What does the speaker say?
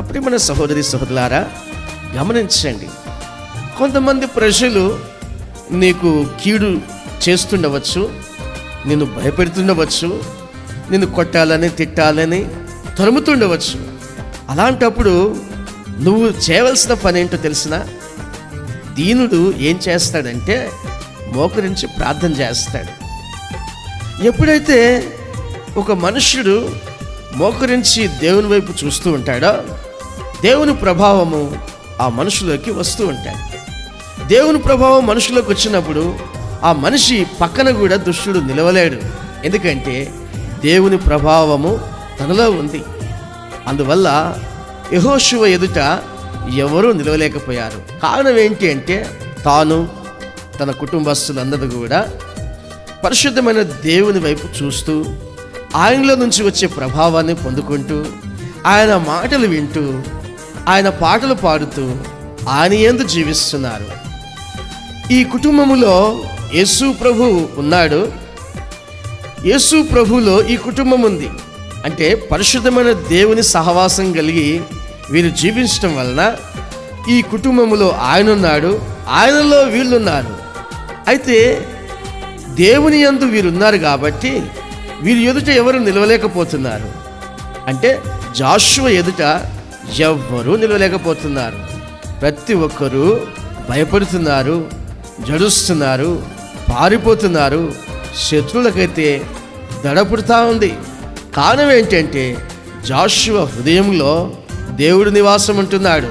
ప్రియమైన సహోదరి సహోదరులారా గమనించండి. కొంతమంది ప్రజలు నీకు కీడు చేస్తుండవచ్చు నిన్ను భయపెడుతుండవచ్చు నిన్ను కొట్టాలని తిట్టాలని తరుముతుండవచ్చు. అలాంటప్పుడు నువ్వు చేయవలసిన పని ఏంటో తెలిసిన? దీనుడు ఏం చేస్తాడంటే మోకరించి ప్రార్థన చేస్తాడు. ఎప్పుడైతే ఒక మనుష్యుడు మోకరించి దేవుని వైపు చూస్తూ ఉంటాడో దేవుని ప్రభావము ఆ మనుషులోకి వస్తూ ఉంటాయి. దేవుని ప్రభావం మనుషులోకి వచ్చినప్పుడు ఆ మనిషి పక్కన కూడా దుష్టుడు నిలవలేడు. ఎందుకంటే దేవుని ప్రభావము తనలో ఉంది. అందువల్ల యహోశివ ఎదుట ఎవరూ నిలవలేకపోయారు. కారణం ఏంటి అంటే తాను తన కుటుంబస్తులందరూ కూడా పరిశుద్ధమైన దేవుని వైపు చూస్తూ ఆయనలో నుంచి వచ్చే ప్రభావాన్ని పొందుకుంటూ ఆయన మాటలు వింటూ ఆయన పాటలు పాడుతూ ఆయన ఎందు జీవిస్తున్నారు. ఈ కుటుంబములో యేసు ప్రభు ఉన్నాడు. యేసు ప్రభులో ఈ కుటుంబం ఉంది. అంటే పరిశుద్ధమైన దేవుని సహవాసం కలిగి వీరు జీవించటం వలన ఈ కుటుంబంలో ఆయన ఉన్నాడు ఆయనలో వీళ్ళున్నారు అయితే దేవుని యందు వీరున్నారు కాబట్టి వీరి ఎదుట ఎవరు నిలవలేకపోతున్నారు. అంటే జాషువ ఎదుట ఎవ్వరూ నిలవలేకపోతున్నారు. ప్రతి ఒక్కరూ భయపడుతున్నారు జడుస్తున్నారు పారిపోతున్నారు. శత్రువులకైతే దడపుడుతూ ఉంది. కారణం ఏంటంటే జాషువ హృదయంలో దేవుడు నివాసం ఉంటున్నాడు